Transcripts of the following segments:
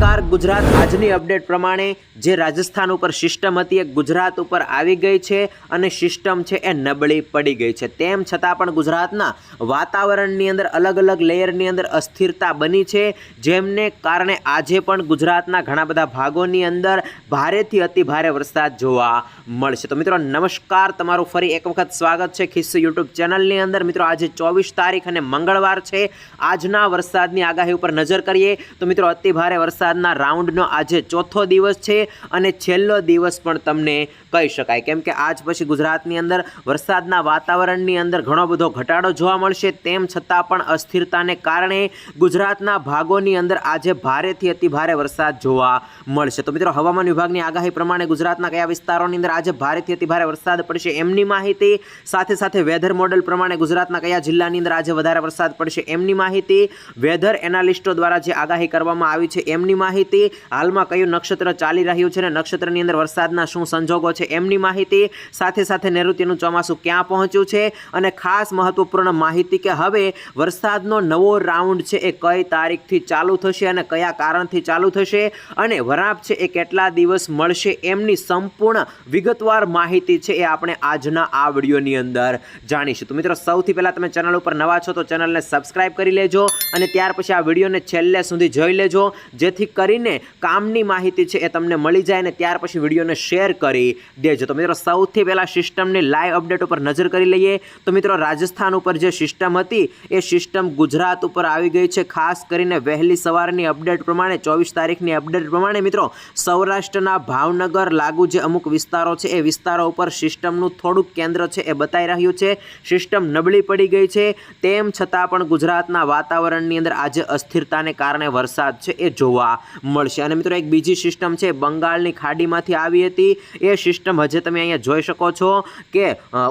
નમસ્કાર ગુજરાત આજની અપડેટ પ્રમાણે જે રાજસ્થાન ઉપર સિસ્ટમ હતી એ ગુજરાત ઉપર આવી ગઈ છે અને સિસ્ટમ છે એ નબળી પડી ગઈ છે. તેમ છતાં પણ ગુજરાતના વાતાવરણની અંદર અલગ અલગ લેયરની અંદર અસ્થિરતા બની છે, જેમને કારણે આજે પણ ગુજરાતના ઘણા બધા ભાગોની અંદર ભારેથી અતિ ભારે વરસાદ જોવા મળશે. તો મિત્રો નમસ્કાર, તમારું ફરી એક વખત સ્વાગત છે ખિસ્સુ યુટ્યુબ ચેનલની અંદર. મિત્રો આજે ચોવીસ તારીખ અને મંગળવાર છે. આજના વરસાદની આગાહી ઉપર નજર કરીએ તો મિત્રો અતિ ભારે વરસાદના રાઉન્ડનો આજે ચોથો દિવસ છે અને છેલ્લો દિવસ પણ તમને કહી શકાય. કેમ કે આજ પછી ગુજરાતની અંદર વરસાદના વાતાવરણની અંદર ઘણો બધો ઘટાડો જોવા મળશે. તેમ છતાં પણ અસ્થિરતાને કારણે ગુજરાતના ભાગોની અંદર આજે ભારેથી અતિભારે વરસાદ જોવા મળશે. તો મિત્રો, હવામાન વિભાગની આગાહી પ્રમાણે ગુજરાતના કયા વિસ્તારોની અંદર આજે ભારેથી અતિભારે વરસાદ પડશે એમની માહિતી, સાથે સાથે વેધર મોડેલ પ્રમાણે ગુજરાતના કયા જિલ્લાની અંદર આજે વધારે વરસાદ પડશે એમની માહિતી, વેધર એનાલિસ્ટો દ્વારા જે આગાહી કરવામાં આવી છે એમની માહિતી હાલમાં કયું નક્ષત્ર ચાલી રહ્યું છે અને નક્ષત્રની અંદર વરસાદના શું સંજોગો છે એમની માહિતી સાથે સાથે નૈઋત્યનું ચોમાસું ક્યાં પહોંચ્યું છે અને ખાસ મહત્વપૂર્ણ માહિતી કે હવે વરસાદનો નવો રાઉન્ડ છે એ કઈ તારીખથી ચાલુ થશે અને કયા કારણથી ચાલુ થશે અને વરાપ છે એ કેટલા દિવસ મળશે એમની સંપૂર્ણ વિગતવાર માહિતી છે એ આપણે આજના આ વિડીયોની અંદર જાણીશું. તો મિત્રો, સૌથી પહેલાં તમે ચેનલ ઉપર નવા છો તો ચેનલને સબસ્ક્રાઇબ કરી લેજો અને ત્યાર પછી આ વિડીયોને છેલ્લે સુધી જોઈ લેજો જેથી કરીને કામની માહિતી છે એ તમને મળી જાય અને ત્યાર પછી વિડીયોને શેર કરી દેજો. તો મિત્રો, સૌથી પહેલાં સિસ્ટમની લાઈવ અપડેટ ઉપર નજર કરી લઈએ. તો મિત્રો, રાજસ્થાન ઉપર જે સિસ્ટમ હતી, એ સિસ્ટમ ગુજરાત ઉપર આવી ગઈ છે. ખાસ કરીને વહેલી સવારની અપડેટ પ્રમાણે, ચોવીસ તારીખની અપડેટ પ્રમાણે મિત્રો, સૌરાષ્ટ્રના ભાવનગર લાગુ જે અમુક વિસ્તારો છે, એ વિસ્તારો ઉપર સિસ્ટમનું થોડુંક કેન્દ્ર છે એ બતાવી રહ્યું છે. સિસ્ટમ નબળી પડી ગઈ છે. તેમ છતાં પણ ગુજરાતના વાતાવરણની અંદર આજે અસ્થિરતાને કારણે વરસાદ છે એ જોવા મળશે. અને મિત્રો, એક બીજી સિસ્ટમ છે, બંગાળની ખાડીમાંથી આવી હતી. એ સિસ્ટમ હજે તમે અહીંયા જોઈ શકો છો કે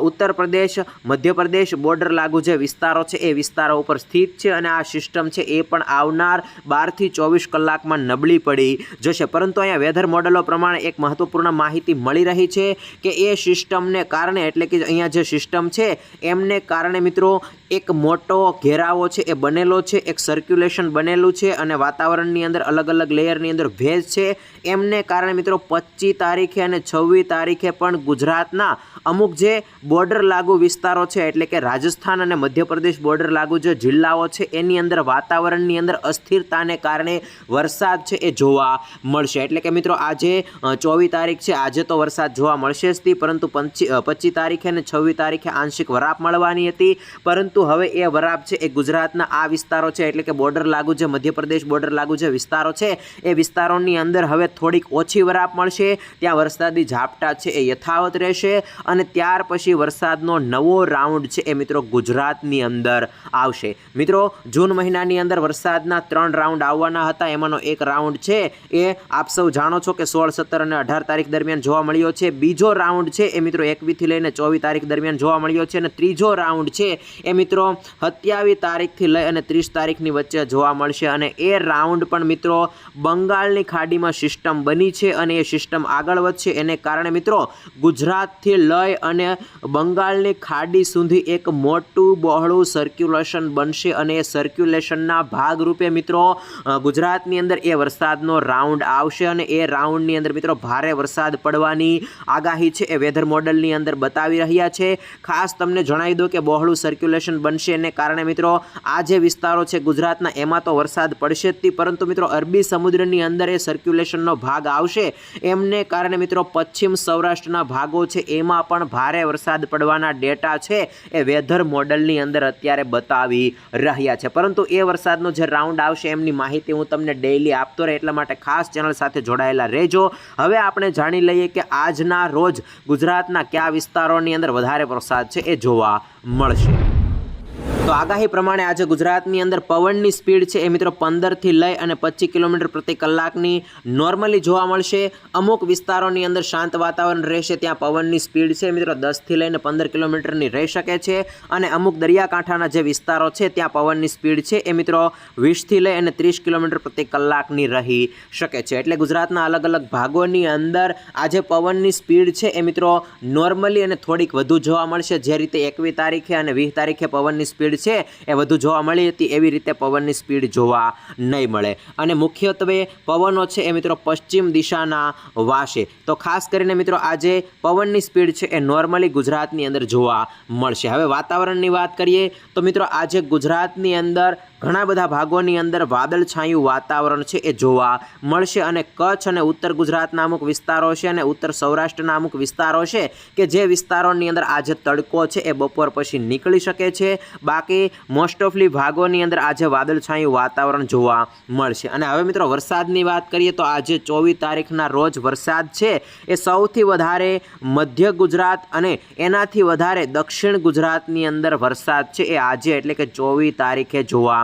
ઉત્તર પ્રદેશ મધ્યપ્રદેશ બોર્ડર લાગુ જે વિસ્તારો છે, એ વિસ્તારો ઉપર સ્થિત છે. અને આ સિસ્ટમ છે, એ પણ આવનાર બારથી ચોવીસ કલાકમાં નબળી પડી જશે. પરંતુ અહીંયા વેધર મોડેલો પ્રમાણે એક મહત્વપૂર્ણ માહિતી મળી રહી છે કે એ સિસ્ટમને કારણે, એટલે કે અહીંયા જે સિસ્ટમ છે, એમને કારણે મિત્રો એક મોટો ઘેરાવો છે, એ બનેલો છે, એક સર્ક્યુલેશન બનેલું છે અને વાતાવરણની અંદર અલગ અલગ લેયરની અંદર ભેજ છે. એમને કારણે મિત્રો પચીસ તારીખે અને છવ્વીસ તારીખે પણ ગુજરાતના અમુક જે બોર્ડર લાગુ વિસ્તારો છે, એટલે કે રાજસ્થાન અને મધ્યપ્રદેશ બોર્ડર લાગુ જે જિલ્લાઓ છે, એની અંદર વાતાવરણની અંદર અસ્થિરતાને કારણે વરસાદ છે, એ જોવા મળશે. એટલે કે મિત્રો આજે ચોવીસ તારીખ છે, આજે તો વરસાદ જોવા મળશે જ પરંતુ પંચી પચીસ તારીખે અને છવ્વીસ તારીખે આંશિક વરાપ મળવાની હતી. પરંતુ હવે એ વરાપ છે, એ ગુજરાતના આ વિસ્તારો છે, એટલે કે બોર્ડર લાગુ જે મધ્યપ્રદેશ બોર્ડર લાગુ જે વિસ્તારો છે, એ વિસ્તારોની અંદર હવે થોડીક ઓછી વરાપ મળશે. ત્યાં વરસાદી ઝાપટા છે, એ યથાવત રહેશે અને ત્યાર પછી વરસાદનો નવો રાઉન્ડ છે, એ મિત્રો ગુજરાતની અંદર આવશે. મિત્રો, જૂન મહિનાની અંદર વરસાદના ત્રણ રાઉન્ડ આવવાના હતા, એમાંનો એક રાઉન્ડ છે, એ આપ સૌ જાણો છો કે સોળ, સત્તર અને અઢાર તારીખ દરમિયાન જોવા મળ્યો છે. બીજો રાઉન્ડ છે, એ મિત્રો એકવીસથી લઈને ચોવીસ તારીખ દરમિયાન જોવા મળ્યો છે અને ત્રીજો રાઉન્ડ છે, એ મિત્રો સત્યાવીસ તારીખથી લઈ અને ત્રીસ તારીખની વચ્ચે જોવા મળશે અને એ રાઉન્ડ પણ મિત્રો બંગાળની ખાડીમાં સિસ્ટમ બની છે અને એ સિસ્ટમ આગળ વધશે. એને કારણે મિત્રો ગુજરાતથી લઈ અને બંગાળની ખાડી સુધી એક મોટું બહોળું સર્ક્યુલેશન બનશે અને એ સર્ક્યુલેશનના ભાગરૂપે મિત્રો ગુજરાતની અંદર એ વરસાદનો રાઉન્ડ આવશે અને એ રાઉન્ડની અંદર મિત્રો ભારે વરસાદ પડવાની આગાહી છે. એ વેધર મોડલની અંદર બતાવી રહ્યા છે. ખાસ તમને જણાવી દો કે બહોળું સર્ક્યુલેશન બનશે એને કારણે મિત્રો આ જે વિસ્તારો છે ગુજરાતના, એમાં તો વરસાદ પડશે જ પરંતુ મિત્રો અરબી સમુદ્રની અંદર એ સર્ક્યુલેશનનો ભાગ આવશે. એમને કારણે મિત્રો પશ્ચિમ સૌરાષ્ટ્રના ભાગો છે, એમાં પણ ભારે વરસાદ પડવાના ડેટા છે. એ વેધર મોડલની અંદર અત્યારે બતાવી રહ્યા છે. પરંતુ એ વરસાદનો જે રાઉન્ડ આવશે એમની માહિતી હું તમને ડેઈલી આપતો રહે, એટલા માટે ખાસ ચેનલ સાથે જોડાયેલા રહેજો. હવે આપણે જાણી લઈએ કે આજના રોજ ગુજરાતના કયા વિસ્તારોની અંદર વધારે વરસાદ છે એ જોવા મળશે. તો આગાહી પ્રમાણે આજે ગુજરાતની અંદર પવનની સ્પીડ છે એ મિત્રો પંદરથી લઈ અને પચીસ કિલોમીટર પ્રતિ કલાકની નોર્મલી જોવા મળશે. અમુક વિસ્તારોની અંદર શાંત વાતાવરણ રહેશે, ત્યાં પવનની સ્પીડ છે મિત્રો દસથી લઈને પંદર કિલોમીટરની રહી શકે છે. અને અમુક દરિયાકાંઠાના જે વિસ્તારો છે, ત્યાં પવનની સ્પીડ છે એ મિત્રો વીસથી લઈ અને ત્રીસ કિલોમીટર પ્રતિ કલાકની રહી શકે છે. એટલે ગુજરાતના અલગ અલગ ભાગોની અંદર આજે પવનની સ્પીડ છે એ મિત્રો નોર્મલી અને થોડીક વધુ જોવા મળશે. જે રીતે એકવીસ તારીખે અને વીસ તારીખે પવનની સ્પીડ છે. એ વધુ જોવા મળી હતી. એવી રીતે પવનની સ્પીડ જોવા નહીં મળે. અને મુખ્યત્વે પવનો છે એ મિત્રો પશ્ચિમ દિશાના વાશે. તો ખાસ કરીને મિત્રો આજે પવનની સ્પીડ છે એ નોર્મલી ગુજરાતની અંદર જોવા મળશે. હવે વાતાવરણની વાત કરીએ તો મિત્રો આજે ગુજરાતની અંદર ઘણા બધા ભાગોની અંદર વાદળછાયું વાતાવરણ છે, એ જોવા મળશે અને કચ્છ અને ઉત્તર ગુજરાતના અમુક વિસ્તારો છે અને ઉત્તર સૌરાષ્ટ્રના અમુક વિસ્તારો છે કે જે વિસ્તારોની અંદર આજે તડકો છે, એ બપોર પછી નીકળી શકે છે. બાકી મોસ્ટ ઓફલી ભાગોની અંદર આજે વાદળછાયું વાતાવરણ જોવા મળશે. અને હવે મિત્રો વરસાદની વાત કરીએ તો આજે ચોવીસ તારીખના રોજ વરસાદ છે, એ સૌથી વધારે મધ્ય ગુજરાત અને એનાથી વધારે દક્ષિણ ગુજરાતની અંદર વરસાદ છે, એ આજે એટલે કે ચોવીસ તારીખે જોવા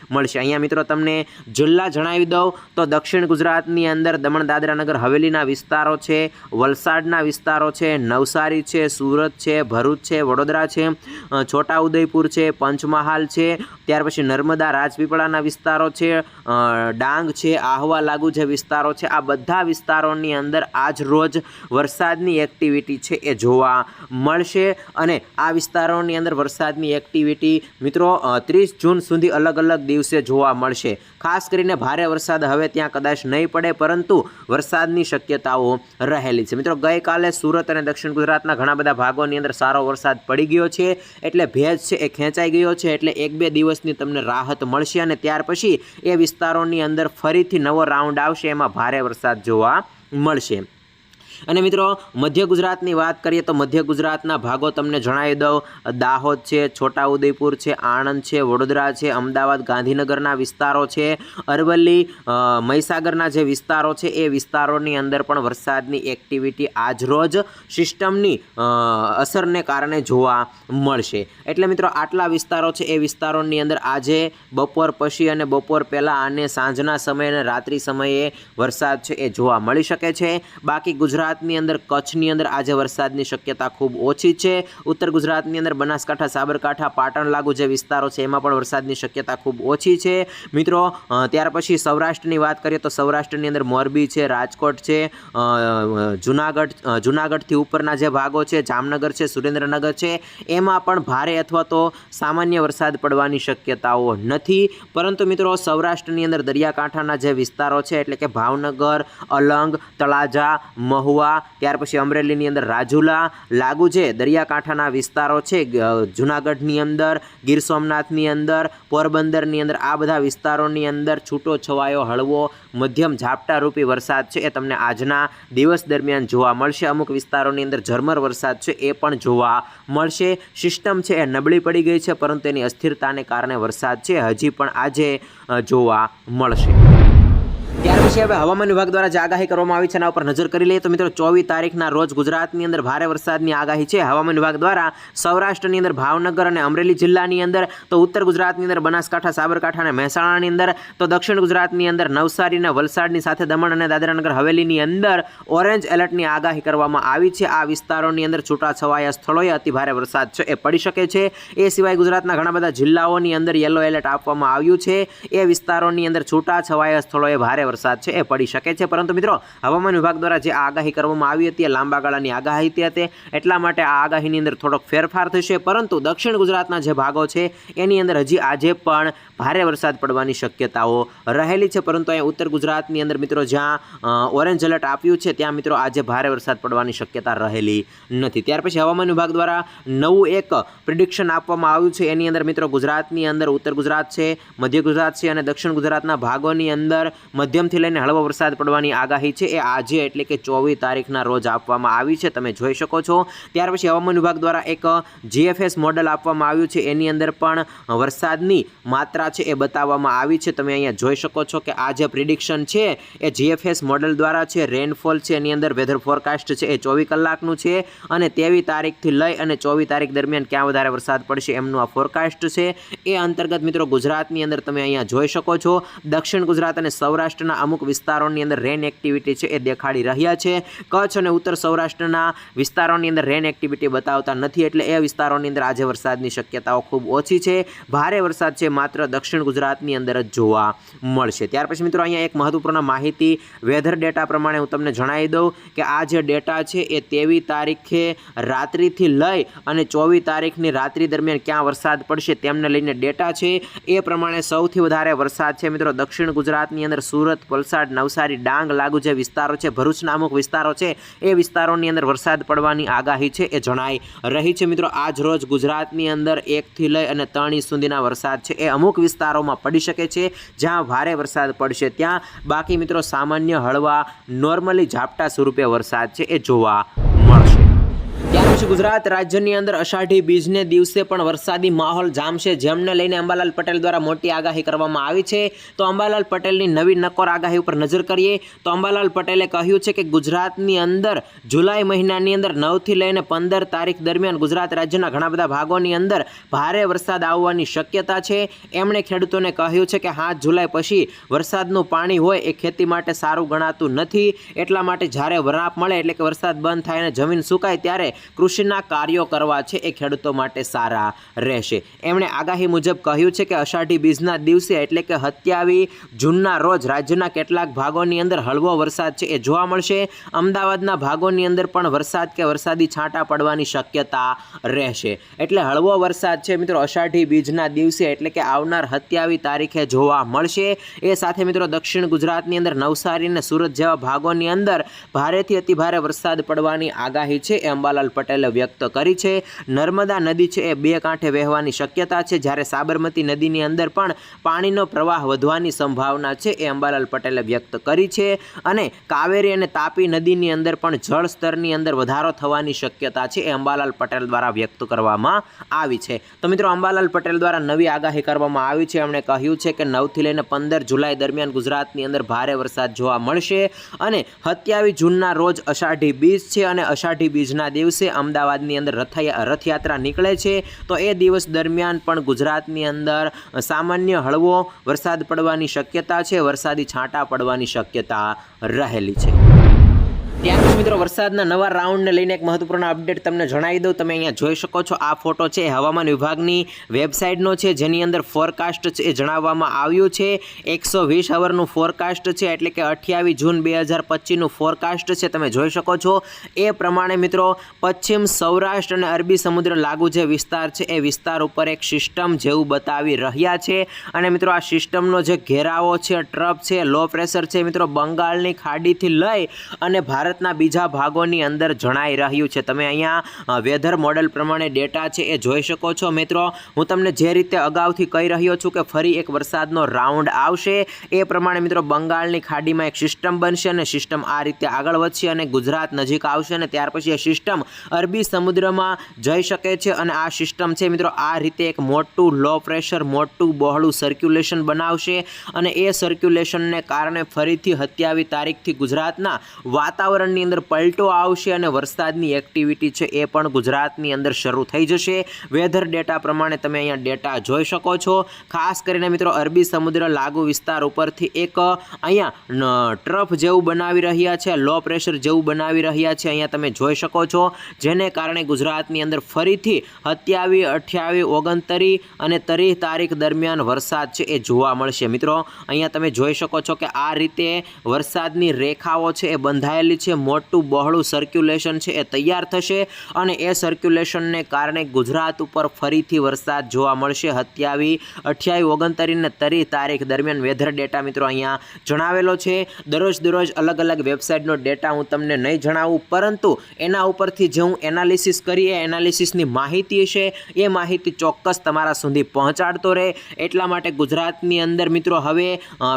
મળશે. અહીંયા મિત્રો તમને જિલ્લા જણાવી દઉં. તો દક્ષિણ ગુજરાતની અંદર દમણ, દાદરા નગર, હવેલીના વિસ્તારો છે, વલસાડના વિસ્તારો છે, નવસારી છે, સુરત છે, ભરૂચ છે, વડોદરા છે છોટાઉદેપુર છે, પંચમહાલ છે, ત્યાર પછી નર્મદા, રાજપીપળાના વિસ્તારો છે ડાંગ છે, આહવા, લાગુ જે વિસ્તારો છે, આ બધા વિસ્તારોની અંદર આજ રોજ વરસાદની એક્ટિવિટી છે એ જોવા મળશે. અને આ વિસ્તારોની અંદર વરસાદની એક્ટિવિટી મિત્રો ત્રીસ જૂન સુધી અલગ અલગ દિવસે જોવા મળશે. ખાસ કરીને ભારે વરસાદ હવે ત્યાં કદાચ નહીં પડે, પરંતુ વરસાદની શક્યતાઓ રહેલી છે. મિત્રો, ગઈકાલે સુરત અને દક્ષિણ ગુજરાતના ઘણા બધા ભાગોની અંદર સારો વરસાદ પડી ગયો છે, એટલે ભેજ છે એ ખેંચાઈ ગયો છે, એટલે એક બે દિવસની તમને રાહત મળશે અને ત્યાર પછી એ વિસ્તારોની અંદર ફરીથી નવો રાઉન્ડ આવશે, એમાં ભારે વરસાદ જોવા મળશે. અને મિત્રો, મધ્ય ગુજરાતની વાત કરીએ તો મધ્ય ગુજરાતના ભાગો તમને જણાવી દઉં. દાહોદ છે, છોટાઉદેપુર છે, આણંદ છે, વડોદરા છે, અમદાવાદ, ગાંધીનગરના વિસ્તારો છે. અરવલ્લી મહીસાગરના જે વિસ્તારો છે, એ વિસ્તારોની અંદર પણ વરસાદની એક્ટિવિટી આજરોજ સિસ્ટમની અસરને કારણે જોવા મળશે. એટલે મિત્રો, આટલા વિસ્તારો છે, એ વિસ્તારોની અંદર આજે બપોર પછી અને બપોર પહેલાં અને સાંજના સમયે અને રાત્રિ સમયે વરસાદ છે, એ જોવા મળી શકે છે. બાકી ગુજરાતની અંદર, કચ્છની અંદર આજે વરસાદની શક્યતા ખૂબ ઓછી છે. ઉત્તર ગુજરાતની અંદર બનાસકાંઠા, સાબરકાંઠા, પાટણ લાગુ જે વિસ્તારો છે, એમાં પણ વરસાદની શક્યતા ખૂબ ઓછી છે. મિત્રો ત્યાર પછી સૌરાષ્ટ્રની વાત કરીએ તો સૌરાષ્ટ્રની અંદર મોરબી છે, રાજકોટ છે જુનાગઢ જુનાગઢથી ઉપરના જે ભાગો છે, જામનગર છે, સુરેન્દ્રનગર છે, એમાં પણ ભારે અથવા તો સામાન્ય વરસાદ પડવાની શક્યતાઓ નથી. પરંતુ મિત્રો, સૌરાષ્ટ્રની અંદર દરિયાકાંઠાના જે વિસ્તારો છે, એટલે કે ભાવનગર, અલંગ, તળાજા, મહુવા ત્યાર પછી અમરેલીની અંદર રાજુલા, લાગુ છે દરિયાકાંઠાના વિસ્તારો છે જુનાગઢની અંદર, ગીર સોમનાથની અંદર, પોરબંદરની અંદર, આ બધા વિસ્તારોની અંદર છૂટો છવાયો હળવો મધ્યમ ઝાપટારૂપી વરસાદ છે, એ તમને આજના દિવસ દરમિયાન જોવા મળશે. અમુક વિસ્તારોની અંદર ઝરમર વરસાદ છે, એ પણ જોવા મળશે. સિસ્ટમ છે, એ નબળી પડી ગઈ છે, પરંતુ એની અસ્થિરતાને કારણે વરસાદ છે, હજી પણ આજે જોવા મળશે. પછી હવે હવામાન વિભાગ દ્વારા જે આગાહી કરવામાં આવી છે એના ઉપર નજર કરી લઈએ તો મિત્રો ચોવીસ તારીખના રોજ ગુજરાતની અંદર ભારે વરસાદની આગાહી છે. હવામાન વિભાગ દ્વારા સૌરાષ્ટ્રની અંદર ભાવનગર અને અમરેલી જિલ્લાની અંદર, તો ઉત્તર ગુજરાતની અંદર બનાસકાંઠા, સાબરકાંઠા અને મહેસાણાની અંદર, તો દક્ષિણ ગુજરાતની અંદર નવસારી અને વલસાડની સાથે દમણ અને દાદરાનગર હવેલીની અંદર ઓરેન્જ એલર્ટની આગાહી કરવામાં આવી છે. આ વિસ્તારોની અંદર છૂટાછવાયા સ્થળોએ અતિભારે વરસાદ છે. એ પડી શકે છે. એ સિવાય ગુજરાતના ઘણા બધા જિલ્લાઓની અંદર યલો એલર્ટ આપવામાં આવ્યું છે. એ વિસ્તારોની અંદર છૂટાછવાયા સ્થળોએ ભારે વરસાદ છે, એ પડી શકે છે. પરંતુ મિત્રો, હવામાન વિભાગ દ્વારા જે આગાહી કરવામાં આવી હતી, એ લાંબા ગાળાની આગાહી હતી એટલા માટે આ આગાહીની અંદર થોડોક ફેરફાર થશે. પરંતુ દક્ષિણ ગુજરાતના જે ભાગો છે, એની અંદર હજી આજે પણ ભારે વરસાદ પડવાની શક્યતાઓ રહેલી છે. પરંતુ અહીંયા ઉત્તર ગુજરાતની અંદર મિત્રો, જ્યાં ઓરેન્જ એલર્ટ આપ્યું છે, ત્યાં મિત્રો આજે ભારે વરસાદ પડવાની શક્યતા રહેલી નથી. ત્યાર પછી હવામાન વિભાગ દ્વારા નવું એક પ્રિડિક્શન આપવામાં આવ્યું છે. એની અંદર મિત્રો, ગુજરાતની અંદર ઉત્તર ગુજરાત છે, મધ્ય ગુજરાત છે અને દક્ષિણ ગુજરાતના ભાગોની અંદર મધ્યમથી લઈને હળવો વરસાદ પડવાની આગાહી છે એ આજે એટલે કે ચોવીસ તારીખના રોજ આપવામાં આવી છે. તમે જોઈ શકો છો. ત્યાર પછી હવામાન વિભાગ દ્વારા એક જીએફએસ મોડલ આપવામાં આવ્યું છે. એની અંદર પણ વરસાદની માત્રા છે એ બતાવવામાં આવી છે. તમે અહીંયા જોઈ શકો છો કે આ જે પ્રિડિક્શન છે એ જીએફએસ મોડલ દ્વારા છે. રેનફોલ છે, એની અંદર વેધર ફોરકાસ્ટ છે એ ચોવીસ કલાકનું છે અને તેવી તારીખથી લઈ અને ચોવીસ તારીખ દરમિયાન ક્યાં વધારે વરસાદ પડશે એમનું આ ફોરકાસ્ટ છે. એ અંતર્ગત મિત્રો ગુજરાતની અંદર તમે અહીંયા જોઈ શકો છો. દક્ષિણ ગુજરાત અને સૌરાષ્ટ્રના અમુક અમુક વિસ્તારોની અંદર રેન એક્ટિવિટી છે એ દેખાડી રહ્યા છે. કચ્છ અને ઉત્તર સૌરાષ્ટ્રના વિસ્તારોની અંદર રેન એક્ટિવિટી બતાવતા નથી એટલે એ વિસ્તારોની અંદર આજે વરસાદની શક્યતાઓ ખૂબ ઓછી છે. ભારે વરસાદ છે માત્ર દક્ષિણ ગુજરાતની અંદર જ જોવા મળશે. ત્યાર પછી મિત્રો અહીંયા એક મહત્વપૂર્ણ માહિતી વેધર ડેટા પ્રમાણે હું તમને જણાવી દઉં કે આ જે ડેટા છે એ તેવી તારીખે રાત્રિથી લઈ અને ચોવીસ તારીખની રાત્રિ દરમિયાન ક્યાં વરસાદ પડશે તેમને લઈને ડેટા છે. એ પ્રમાણે સૌથી વધારે વરસાદ છે મિત્રો દક્ષિણ ગુજરાતની અંદર, સુરત, વલસાડ નવસારી ડાંગ લાગુ જે વિસ્તારો છે ભરૂચના અમુક વિસ્તારો છે, એ વિસ્તારોની અંદર વરસાદ પડવાની આગાહી છે એ જણાઈ રહી છે. મિત્રો, આજ રોજ ગુજરાતની અંદર એકથી લઈ અને ત્રણ ઇંચ સુધીના વરસાદ છે એ અમુક વિસ્તારોમાં પડી શકે છે, જ્યાં ભારે વરસાદ પડશે. ત્યાં બાકી મિત્રો, સામાન્ય હળવા, નોર્મલી ઝાપટા સ્વરૂપે વરસાદ છે એ જોવા મળશે ગુજરાત રાજ્યની અંદર અષાઢી બીજને દિવસે પણ વરસાદી માહોલ જામશે. જેમને લઈને અંબાલાલ પટેલ દ્વારા મોટી આગાહી કરવામાં આવી છે. તો અંબાલાલ પટેલની નવી નકોર આગાહી ઉપર નજર કરીએ. તો અંબાલાલ પટેલે કહ્યું છે કે ગુજરાતની અંદર જુલાઈ મહિનાની અંદર નવથી લઈને પંદર તારીખ દરમિયાન ગુજરાત રાજ્યના ઘણા બધા ભાગોની અંદર ભારે વરસાદ આવવાની શક્યતા છે. એમણે ખેડૂતોને કહ્યું છે કે હાથ જુલાઈ પછી વરસાદનું પાણી હોય એ ખેતી માટે સારું ગણાતું નથી. એટલા માટે જ્યારે વરાપ મળે એટલે કે વરસાદ બંધ થાય અને જમીન સુકાય, ત્યારે કૃષિના કાર્યો કરવા છે એ ખેડૂતો માટે સારા રહેશે. એમણે આગાહી મુજબ કહ્યું છે કે અષાઢી બીજના દિવસે એટલે કે સત્યાવી જૂનના રોજ રાજ્યના કેટલાક ભાગોની અંદર હળવો વરસાદ છે એ જોવા મળશે. અમદાવાદના ભાગોની અંદર પણ વરસાદ કે વરસાદી છાંટા પડવાની શક્યતા રહેશે. એટલે હળવો વરસાદ છે મિત્રો અષાઢી બીજના દિવસે એટલે કે આવનાર સત્યાવી તારીખે જોવા મળશે. એ સાથે મિત્રો દક્ષિણ ગુજરાતની અંદર નવસારી અને સુરત જેવા ભાગોની અંદર ભારેથી અતિભારે વરસાદ પડવાની આગાહી છે. એ અંબાલાલ પટેલે વ્યક્ત કરી છે. નર્મદા નદી છે એ બે કાંઠે વહેવાની શક્યતા છે. જ્યારે સાબરમતી નદીની અંદર પણ પાણીનો પ્રવાહ વધવાની સંભાવના છે એ અંબાલાલ પટેલે વ્યક્ત કરી છે. અને કાવેરી અને તાપી નદીની અંદર પણ જળ સ્તરની અંદર વધારો થવાની શક્યતા છે એ અંબાલાલ પટેલ દ્વારા વ્યક્ત કરવામાં આવી છે. તો મિત્રો, અંબાલાલ પટેલ દ્વારા નવી આગાહી કરવામાં આવી છે. એમણે કહ્યું છે કે નવથી લઈને પંદર જુલાઈ દરમિયાન ગુજરાતની અંદર ભારે વરસાદ જોવા મળશે અને સત્યાવીસ જૂનના રોજ અષાઢી બીજ છે અને અષાઢી બીજના દિવસે અમદાવાદની અંદર રથયા, રથયાત્રા નીકળે છે. તો એ દિવસ દરમિયાન પણ ગુજરાતની અંદર સામાન્ય હળવો વરસાદ પડવાની શક્યતા છે. વરસાદી છાંટા પડવાની શક્યતા રહેલી છે. ત્યાર પછી મિત્રો વરસાદના નવા રાઉન્ડને લઈને એક મહત્વપૂર્ણ અપડેટ તમને જણાવી દઉં. તમે અહીંયા જોઈ શકો છો, આ ફોટો છે હવામાન વિભાગની વેબસાઇટનો છે, જેની અંદર ફોરકાસ્ટ છે એ જણાવવામાં આવ્યું છે. એકસો વીસ અવરનું ફોરકાસ્ટ છે, એટલે કે અઠ્યાવીસ જૂન બે હજાર પચીસનું ફોરકાસ્ટ છે, તમે જોઈ શકો છો. એ પ્રમાણે મિત્રો પશ્ચિમ સૌરાષ્ટ્ર અને અરબી સમુદ્ર લાગુ જે વિસ્તાર છે, એ વિસ્તાર ઉપર એક સિસ્ટમ જેવું બતાવી રહ્યા છે. અને મિત્રો આ સિસ્ટમનો જે ઘેરાવો છે ટ્રપ છે લો પ્રેશર છે મિત્રો બંગાળની ખાડીથી લઈ અને ભારત ભારતના બીજા ભાગોની અંદર જણાઈ રહ્યું છે. તમે અહીંયા વેધર મોડેલ પ્રમાણે ડેટા છે એ જોઈ શકો છો. મિત્રો, હું તમને જે રીતે અગાઉથી કહી રહ્યો છું કે ફરી એક વરસાદનો રાઉન્ડ આવશે, એ પ્રમાણે મિત્રો બંગાળની ખાડીમાં એક સિસ્ટમ બનશે અને સિસ્ટમ આ રીતે આગળ વધશે અને ગુજરાત નજીક આવશે અને ત્યાર પછી એ સિસ્ટમ અરબી સમુદ્રમાં જઈ શકે છે અને આ સિસ્ટમ છે મિત્રો આ રીતે એક મોટું લો પ્રેશર મોટું બહોળું સર્ક્યુલેશન બનાવશે અને એ સર્ક્યુલેશનને કારણે ફરીથી સત્યાવીસ તારીખથી ગુજરાતના વાતાવરણની અંદર પલટો આવશે અને વરસાદની એક્ટિવિટી છે એ પણ ગુજરાતની અંદર શરૂ થઈ જશે. વેધર ડેટા પ્રમાણે તમે અહીંયા ડેટા જોઈ શકો છો. ખાસ કરીને મિત્રો, અરબી સમુદ્ર લાગુ વિસ્તાર ઉપરથી એક, અહીંયા ટ્રફ જેવું બનાવી રહ્યા છે લો પ્રેશર જેવું બનાવી રહ્યા છે, અહીંયા તમે જોઈ શકો છો. જેને કારણે ગુજરાતની અંદર ફરીથી સત્યાવીસ, અઠ્યાવીસ ઓગણતરી અને તરી તારીખ દરમિયાન વરસાદ છે એ જોવા મળશે. મિત્રો, અહીંયા તમે જોઈ શકો છો કે આ રીતે વરસાદની રેખાઓ છે એ બંધાયેલી છે. મોટું બહોળું સર્ક્યુલેશન છે. એ તૈયાર થશે અને એ સર્ક્યુલેશનને કારણે ગુજરાત ઉપર ફરીથી વરસાદ જોવા મળશે. સત્યાવીસ અઠ્યાવી ઓગણતરી ને તરી તારીખ દરમિયાન વેધર ડેટા મિત્રો અહીંયા જણાવેલો છે. દરરોજ દરરોજ અલગ અલગ વેબસાઇટનો ડેટા હું તમને નહીં જણાવું, પરંતુ એના ઉપરથી જે હું એનાલિસિસ કરીએ એનાલિસિસની માહિતી છે. એ માહિતી ચોક્કસ તમારા સુધી પહોંચાડતો રહે. એટલા માટે ગુજરાતની અંદર મિત્રો હવે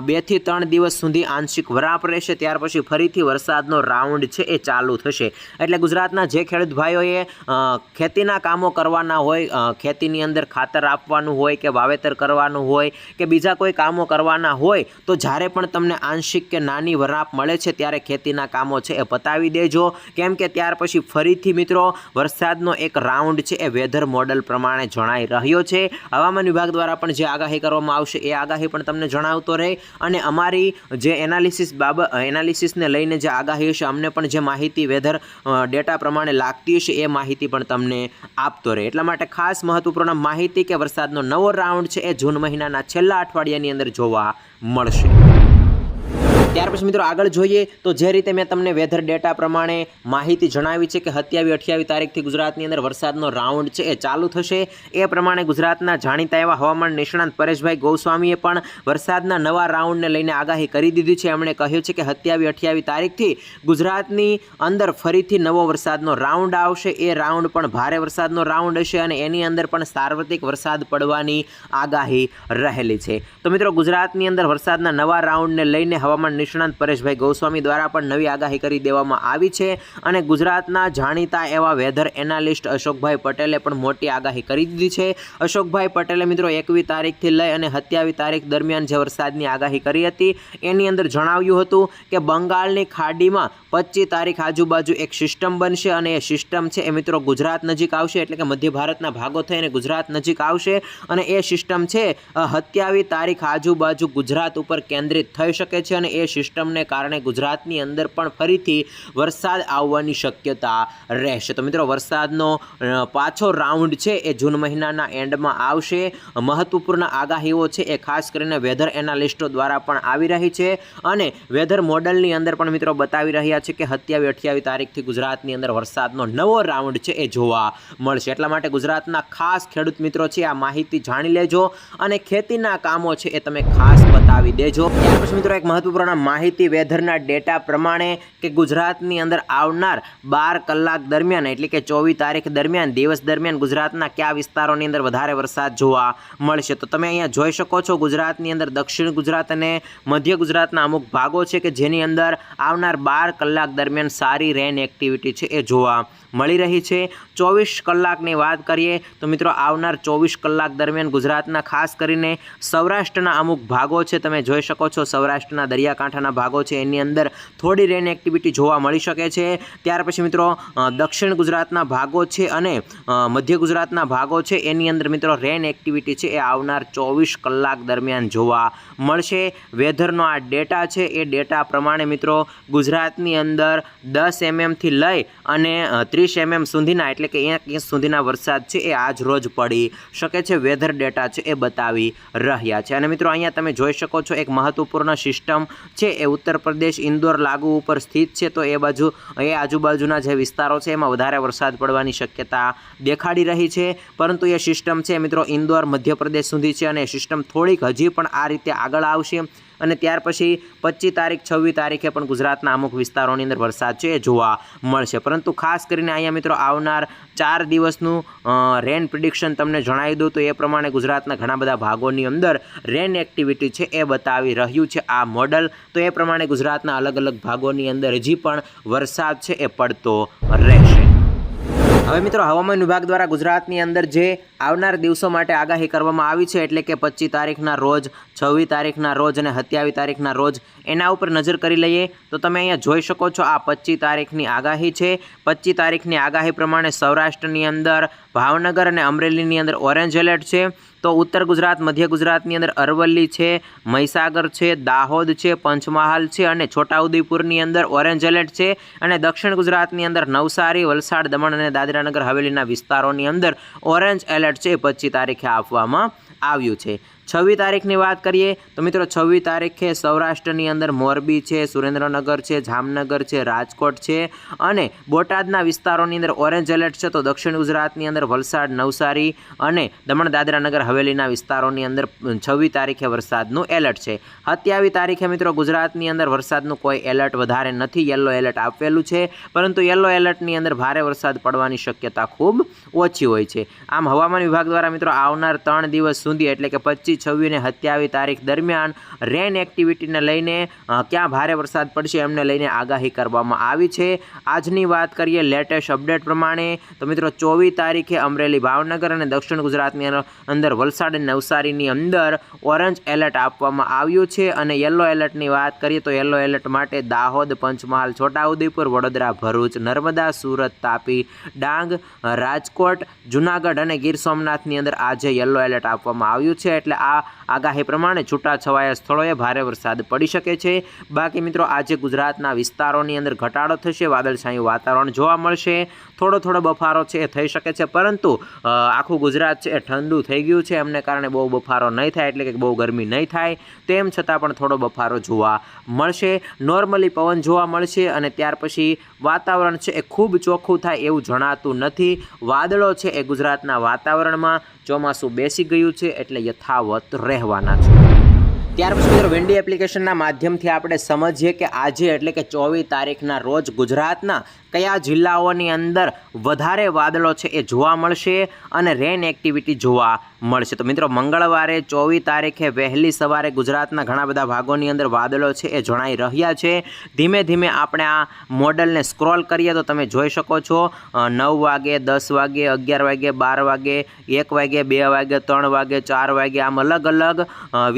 બેથી ત્રણ દિવસ સુધી આંશિક વરાપ રહેશે. ત્યાર પછી ફરીથી વરસાદનો રાઉન્ડ રાઉન્ડ છે એ ચાલુ થશે. એટલે ગુજરાતના જે ખેડૂત ભાઈઓએ ખેતીના કામો કરવાના હોય ખેતીની અંદર ખાતર આપવાનું હોય કે વાવેતર કરવાનું હોય કે બીજા કોઈ કામો કરવાના હોય, તો જ્યારે પણ તમને આંશિક કે નાની વરાપ મળે છે ત્યારે ખેતીના કામો છે એ પતાવી દેજો. કેમ કે ત્યાર પછી ફરીથી મિત્રો, વરસાદનો એક રાઉન્ડ છે એ વેધર મોડલ પ્રમાણે જણાઈ રહ્યો છે. હવામાન વિભાગ દ્વારા પણ જે આગાહી કરવામાં આવશે એ આગાહી પણ તમને જણાવતો રહે. અને અમારી જે એનાલિસિસ બાબત એનાલિસિસને લઈને જે આગાહી હશે અમને પણ જે માહિતી વેધર ડેટા પ્રમાણે લાગતી હશે એ માહિતી પણ તમને આપતો રહે. એટલા માટે ખાસ મહત્વપૂર્ણ માહિતી કે વરસાદનો નવો રાઉન્ડ છે એ જૂન મહિનાના છેલ્લા અઠવાડિયાની અંદર જોવા મળશે. ત્યાર પછી મિત્રો આગળ જોઈએ તો જે રીતે મેં તમને વેધર ડેટા પ્રમાણે માહિતી જણાવી છે કે સત્યાવી અઠ્યાવી તારીખથી ગુજરાતની અંદર વરસાદનો રાઉન્ડ છે, એ ચાલુ થશે. એ પ્રમાણે ગુજરાતના જાણીતા એવા હવામાન નિષ્ણાંત પરેશભાઈ ગોસ્વામીએ પણ વરસાદના નવા રાઉન્ડને લઈને આગાહી કરી દીધી છે. એમણે કહ્યું છે કે સત્યાવી અઠ્યાવી તારીખથી ગુજરાતની અંદર ફરીથી નવો વરસાદનો રાઉન્ડ આવશે. એ રાઉન્ડ પણ ભારે વરસાદનો રાઉન્ડ હશે અને એની અંદર પણ સાર્વત્રિક વરસાદ પડવાની આગાહી રહેલી છે. તો મિત્રો ગુજરાતની અંદર વરસાદના નવા રાઉન્ડને લઈને હવામાન નિષ્ણાંત પરેશભાઈ ગોસ્વામી દ્વારા પણ નવી આગાહી કરી દેવામાં આવી છે અને ગુજરાતના જાણીતા એવા વેધર એનાલિસ્ટ અશોકભાઈ પટેલે પણ મોટી આગાહી કરી દીધી છે. અશોકભાઈ પટેલે મિત્રો એકવી તારીખથી લઈ અને સત્યાવી તારીખ દરમિયાન જે વરસાદની આગાહી કરી હતી, એની અંદર જણાવ્યું હતું કે બંગાળની ખાડીમાં પચીસ તારીખ આજુબાજુ એક સિસ્ટમ બનશે અને એ સિસ્ટમ છે એ મિત્રો ગુજરાત નજીક આવશે એટલે કે મધ્ય ભારતના ભાગો થઈને ગુજરાત નજીક આવશે અને એ સિસ્ટમ છે સત્યાવી તારીખ આજુબાજુ ગુજરાત ઉપર કેન્દ્રિત થઈ શકે છે અને એ સિસ્ટમને કારણે ગુજરાતની અંદર પણ ફરીથી વરસાદ આવવાની શક્યતા રહેશે. તો મિત્રો, વરસાદનો પાછો રાઉન્ડ છે એ જૂન મહિનાના એન્ડમાં આવશે. મહત્વપૂર્ણ આગાહીઓ છે એ ખાસ કરીને વેધર એનાલિસ્ટો દ્વારા પણ આવી રહી છે અને વેધર મોડલની અંદર પણ મિત્રો બતાવી રહ્યા છે કે સત્યાવી અઠ્યાવીસ તારીખથી ગુજરાતની અંદર વરસાદનો નવો રાઉન્ડ છે એ જોવા મળશે. એટલા માટે ગુજરાતના ખાસ ખેડૂત મિત્રો છે આ માહિતી જાણી લેજો અને ખેતીના કામો છે એ તમે ખાસ બતાવી દેજો. મિત્રો, એક મહત્વપૂર્ણ માહિતી વેધરના ડેટા પ્રમાણે કે ગુજરાતની અંદર આવનાર બાર કલાક દરમિયાન, એટલે કે ચોવીસ તારીખ દરમિયાન, દિવસ દરમિયાન ગુજરાતના કયા વિસ્તારોની અંદર વધારે વરસાદ જોવા મળશે? તો તમે અહીંયા જોઈ શકો છો ગુજરાતની અંદર દક્ષિણ ગુજરાત અને મધ્ય ગુજરાતના અમુક ભાગો છે કે જેની અંદર આવનાર બાર કલાક દરમિયાન સારી રેન એક્ટિવિટી છે એ જોવા મળી રહી છે. ચોવીસ કલાકની વાત કરીએ તો મિત્રો આવનાર ચોવીસ કલાક દરમિયાન ગુજરાતના ખાસ કરીને સૌરાષ્ટ્રના અમુક ભાગો છે, તમે જોઈ શકો છો. સૌરાષ્ટ્રના દરિયાકાંઠાના ભાગો છે, એની અંદર થોડી રેન એક્ટિવિટી જોવા મળી શકે છે. ત્યાર પછી મિત્રો દક્ષિણ ગુજરાતના ભાગો છે અને મધ્ય ગુજરાતના ભાગો છે, એની અંદર મિત્રો રેન એક્ટિવિટી છે, એ આવનાર ચોવીસ કલાક દરમિયાન જોવા મળશે. વેધરનો આ ડેટા છે, એ ડેટા પ્રમાણે મિત્રો ગુજરાતની અંદર દસ એમએમથી લઈ અને ત્રીસ એમએમ સુધીના, એટલે કે એક ઇંચ સુધીના વરસાદ છે, એ આજ રોજ પડી શકે છે વેધર ડેટા છે, એ બતાવી રહ્યા છે. અને મિત્રો, અહીંયા તમે જોઈ શકો છો, એક મહત્વપૂર્ણ સિસ્ટમ છે, એ ઉત્તર પ્રદેશ ઇન્દોર લાગુ ઉપર સ્થિત છે, તો એ બાજુ, એ આજુબાજુના જે વિસ્તારો છે, એમાં વધારે વરસાદ પડવાની શક્યતા દેખાડી રહી છે. પરંતુ એ સિસ્ટમ છે, મિત્રો, ઇન્દોર મધ્યપ્રદેશ સુધી છે, અને એ સિસ્ટમ થોડીક હજી પણ આ રીતે આગળ આવશે. અને ત્યાર પછી પચીસ તારીખ, છવ્વીસ તારીખે પણ ગુજરાતના અમુક વિસ્તારોની અંદર વરસાદ છે એ જોવા મળશે. પરંતુ ખાસ કરીને અહીંયા મિત્રો આવનાર ચાર દિવસનું રેન પ્રિડિક્શન તમને જણાવી દઉં તો એ પ્રમાણે ગુજરાતના ઘણા બધા ભાગોની અંદર રેન એક્ટિવિટી છે એ બતાવી રહ્યું છે આ મોડલ તો એ પ્રમાણે ગુજરાતના અલગ અલગ ભાગોની અંદર હજી પણ વરસાદ છે એ પડતો રહેશે. હવે મિત્રો, હવામાન વિભાગ દ્વારા ગુજરાતની અંદર જે આવનાર દિવસો માટે આગાહી કરવામાં આવી છે, એટલે કે પચીસ તારીખના રોજ, છવ્વીસ તારીખના રોજ અને સત્યાવીસ તારીખના રોજ, એના ઉપર નજર કરી લઈએ. તો તમે અહીંયા જોઈ શકો છો, આ પચીસ તારીખની આગાહી છે. પચીસ તારીખની આગાહી પ્રમાણે સૌરાષ્ટ્રની અંદર, ભાવનગર અને અમરેલીની અંદર ઓરેન્જ એલર્ટ છે. તો ઉત્તર ગુજરાત, મધ્ય ગુજરાતની અંદર અરવલ્લી છે, મહીસાગર છે, દાહોદ છે, પંચમહાલ છે અને છોટાઉદેપુરની અંદર ઓરેન્જ એલર્ટ છે અને દક્ષિણ ગુજરાતની અંદર નવસારી, વલસાડ, દમણ અને દાદરાનગર હવેલીના વિસ્તારોની અંદર ઓરેન્જ એલર્ટ છે પચીસ તારીખે આપવામાં આવ્યું છે. છવ્વીસ તારીખની વાત કરીએ, તો મિત્રો છવ્વીસ તારીખે સૌરાષ્ટ્રની અંદર મોરબી છે, સુરેન્દ્રનગર છે, જામનગર છે, રાજકોટ છે અને બોટાદના વિસ્તારોની અંદર ઓરેન્જ એલર્ટ છે, તો દક્ષિણ ગુજરાતની અંદર વલસાડ, નવસારી અને દમણ, દાદરા નગર, હવેલીના વિસ્તારોની અંદર છવ્વીસ તારીખે વરસાદનું એલર્ટ છે. સત્યાવીસ તારીખે મિત્રો ગુજરાતની અંદર વરસાદનું કોઈ એલર્ટ વધારે નથી, યલો એલર્ટ આપેલું છે, પરંતુ યલો એલર્ટની અંદર ભારે વરસાદ પડવાની શક્યતા ખૂબ ઓછી હોય છે. આમ હવામાન વિભાગ દ્વારા મિત્રો આવનાર ત્રણ દિવસ સુધી, એટલે કે પચીસ છવ્વીસ હત્યાવી તારીખ દરમિયાન રેન એક્ટિવિટીને લઈને ક્યાં ભારે વરસાદ પડશે એમને લઈને આગાહી કરવામાં આવી છે. આજની વાત કરીએ લેટેસ્ટ અપડેટ પ્રમાણે, તો મિત્રો ચોવીસ તારીખે અમરેલી ભાવનગર અને દક્ષિણ ગુજરાતની અંદર વલસાડ અને નવસારીની અંદર ઓરેન્જ એલર્ટ આપવામાં આવ્યું છે. અને યલો એલર્ટની વાત કરીએ તો યલો એલર્ટ માટે દાહોદ, પંચમહાલ, છોટાઉદેપુર, વડોદરા, ભરૂચ, નર્મદા, સુરત, તાપી, ડાંગ, રાજકોટ, જુનાગઢ અને ગીર સોમનાથની અંદર આજે યલો એલર્ટ આપવામાં આવ્યું છે. એટલે આ આગાહી પ્રમાણે છૂટાછવાયા સ્થળોએ ભારે વરસાદ પડી શકે છે. બાકી મિત્રો, આજે ગુજરાતના વિસ્તારોની અંદર ઘટાડો થશે, વાદળછાયું વાતાવરણ જોવા મળશે. થોડો થોડો બફારો છે એ થઈ શકે છે, પરંતુ આખું ગુજરાત છે એ ઠંડુ થઈ ગયું છે. એમને કારણે બહુ બફારો નહીં થાય, એટલે કે બહુ ગરમી નહીં થાય. તેમ છતાં પણ થોડો બફારો જોવા મળશે. નોર્મલી પવન જોવા મળશે અને ત્યાર પછી વાતાવરણ છે એ ખૂબ ચોખ્ખું થાય એવું જણાતું નથી. વાદળો છે એ ગુજરાતના વાતાવરણમાં ચોમાસું બેસી ગયું છે, એટલે યથાવત રહેવાના છે. ત્યાર પછી મિત્રો વેન્ડી એપ્લિકેશનના માધ્યમથી આપણે સમજીએ કે આજે એટલે કે ચોવીસ તારીખના રોજ ગુજરાતના કયા જિલ્લાઓની અંદર વધારે વાદળો છે એ જોવા મળશે અને રેન એક્ટિવિટી જોવા મળશે. તો મિત્રો, મંગળવારે ચોવીસ તારીખે વહેલી સવારે ગુજરાતના ઘણા બધા ભાગોની અંદર વાદળો છે એ જણાઈ રહ્યા છે. ધીમે ધીમે આપણે આ મોડલને સ્ક્રોલ કરીએ તો તમે જોઈ શકો છો નવ વાગે, દસ વાગે, અગિયાર વાગે, બાર વાગે, એક વાગે, બે વાગે, ત્રણ વાગે, ચાર વાગે, આમ અલગ અલગ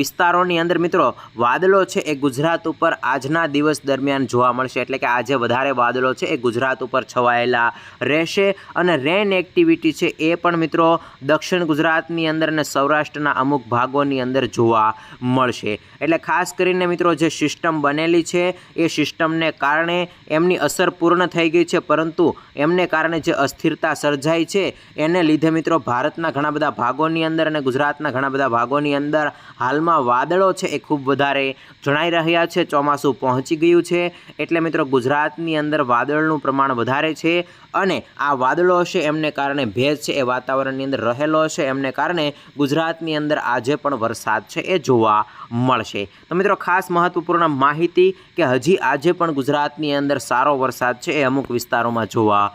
વિસ્તારોની અંદર મિત્રો વાદળો છે એ ગુજરાત ઉપર આજના દિવસ દરમિયાન જોવા મળશે. એટલે કે આજે વધારે વાદળો છે એ ગુજરાત ઉપર છવાયેલા રહેશે. અને રેન એક્ટિવિટી છે એ પણ મિત્રો દક્ષિણ ગુજરાતની અંદર અને સૌરાષ્ટ્રના અમુક ભાગોની અંદર જોવા મળશે. એટલે ખાસ કરીને મિત્રો જે સિસ્ટમ બનેલી છે, એ સિસ્ટમને કારણે એમની અસર પૂર્ણ થઈ ગઈ છે, પરંતુ એમને કારણે જે અસ્થિરતા સર્જાઈ છે, એને લીધે મિત્રો ભારતના ઘણા બધા ભાગોની અંદર અને ગુજરાતના ઘણા બધા ભાગોની અંદર હાલમાં વાદળો છે એ ખૂબ વધારે જણાઈ રહ્યા છે, ચોમાસું પહોંચી ગયું છે, એટલે મિત્રો ગુજરાતની અંદર વાદળનું પ્રમાણ વધારે છે અને આ વાદળો હશે એમને કારણે ભેજ છે એ વાતાવરણની અંદર રહેલો હશે, એમને કારણે ગુજરાતની અંદર આજે પણ વરસાદ છે એ જોવા મળશે. તો મિત્રો ખાસ મહત્વપૂર્ણ માહિતી કે હજી આજે પણ ગુજરાતની અંદર સારો વરસાદ છે એ અમુક વિસ્તારોમાં જોવા